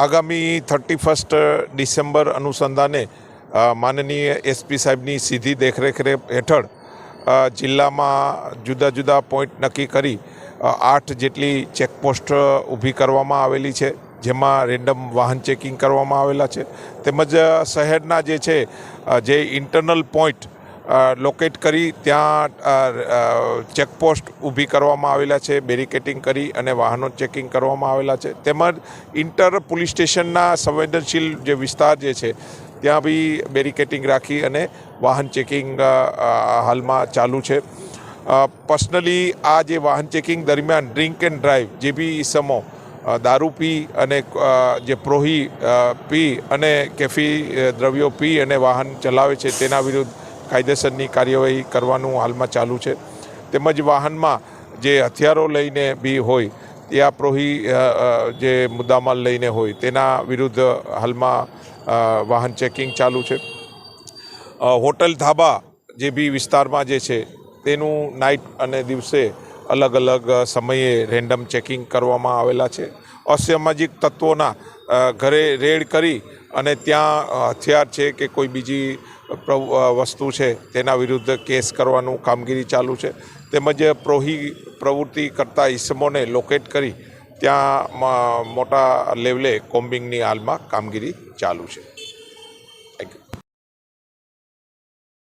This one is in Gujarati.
આગામી થર્ટી ફર્સ્ટ ડિસેમ્બર અનુસંધાને માનનીય એસપી સાહેબની સીધી દેખરેખ હેઠળ જિલ્લામાં જુદા જુદા પોઈન્ટ નક્કી કરી આઠ જેટલી ચેકપોસ્ટ ઊભી કરવામાં આવેલી છે, જેમાં રેન્ડમ વાહન ચેકિંગ કરવામાં આવેલા છે, તેમજ શહેરના જે છે જે ઇન્ટરનલ પોઈન્ટ લોકેટ કરી ત્યાં ચેકપોસ્ટ ઊભી કરવામાં આવેલા છે બેરિકેટિંગ કરી અને વાહનો ચેકિંગ કરવામાં આવેલા છે. તેમજ ઇન્ટર પોલીસ સ્ટેશનના સંવેદનશીલ જે વિસ્તાર જે છે, ત્યાં બી બેરિકેટિંગ રાખી અને વાહન ચેકિંગ હાલમાં ચાલુ છે. પર્સનલી આ જે વાહન ચેકિંગ દરમિયાન ડ્રિંક એન્ડ ડ્રાઈવ જે બી ઈસમો દારૂ પી અને જે પ્રોહી પી અને કેફી દ્રવ્યો પી અને વાહન ચલાવે છે, તેના વિરુદ્ધ કાયદેસરની કાર્યવાહી કરવાનું હાલમાં ચાલુ છે. તેમજ વાહનમાં જે હથિયારો લઈને બી હોય, ત્યાં પ્રોહી જે મુદ્દામાલ લઈને હોય, તેના વિરુદ્ધ હાલમાં વાહન ચેકિંગ ચાલુ છે. હોટલ ધાબા જે બી વિસ્તારમાં જે છે, તેનું નાઇટ અને દિવસે અલગ અલગ સમયે રેન્ડમ ચેકિંગ કરવામાં આવેલા છે. અસામાજિક તત્વોના ઘરે રેડ કરી અને ત્યાં હથિયાર છે કે કોઈ બીજી વસ્તુ છે તેના વિરુદ્ધ કેસ કરવાનું કામગીરી ચાલુ છે. તેમજ પ્રોહી પ્રવૃત્તિ કરતા ઈસમોને લોકેટ કરી ત્યાં મોટા લેવલે કોમ્બિંગની હાલમાં કામગીરી ચાલુ છે.